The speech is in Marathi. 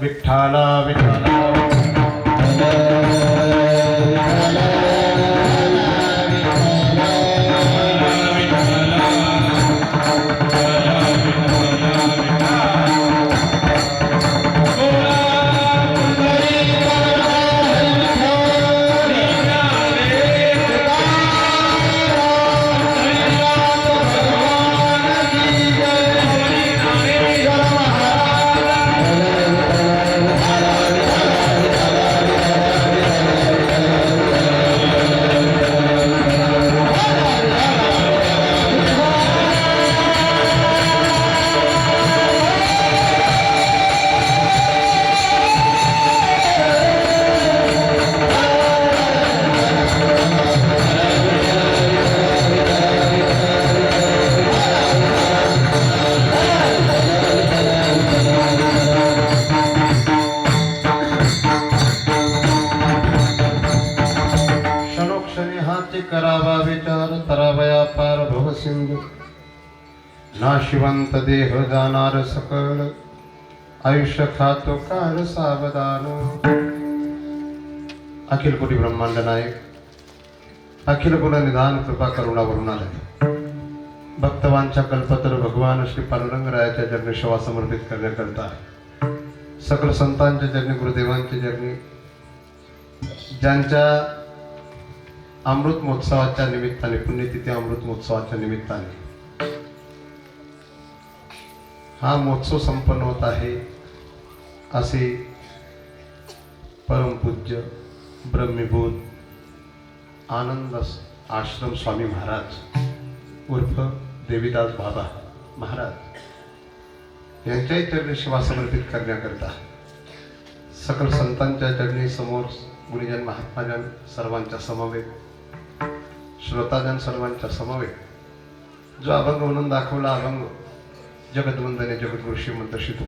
ਵਿਠਾਲਾ ਵਿਠਾਲਾ। विचार तरावया पार भव नाशिवंत देह जाणार सकळ आयुष्य खातो काळ सावधान. अखिल कोटी ब्रह्मांड नायक अखिल गुण निधान कृपा करुणा वरुणालय भक्तवांच्या कल्पतर भगवान श्री पांडुरंगरायाच्या चरणी सेवा समर्पित करण्याकरता सकल संतांच्या चरणी गुरुदेवांच्या चरणी ज्यांच्या अमृत महोत्सवाच्या निमित्ताने पुण्यतिथी अमृत महोत्सवाच्या निमित्ताने. हा महोत्सव संपन्न होत आहे असे परमपूज्य ब्रह्मीभूत आनंद आश्रम स्वामी महाराज उर्फ देवीदास बाबा महाराज यांच्याही चरणी सेवा समर्पित करण्याकरता सकल संतांच्या चरणी समोर गुरुजन महात्माजन सर्वांच्या समवेत श्रोताजन सर्वांच्या समवेत जो अभंग म्हणून दाखवला अभंग जगदवंदने जगद्गुरु श्रीमंत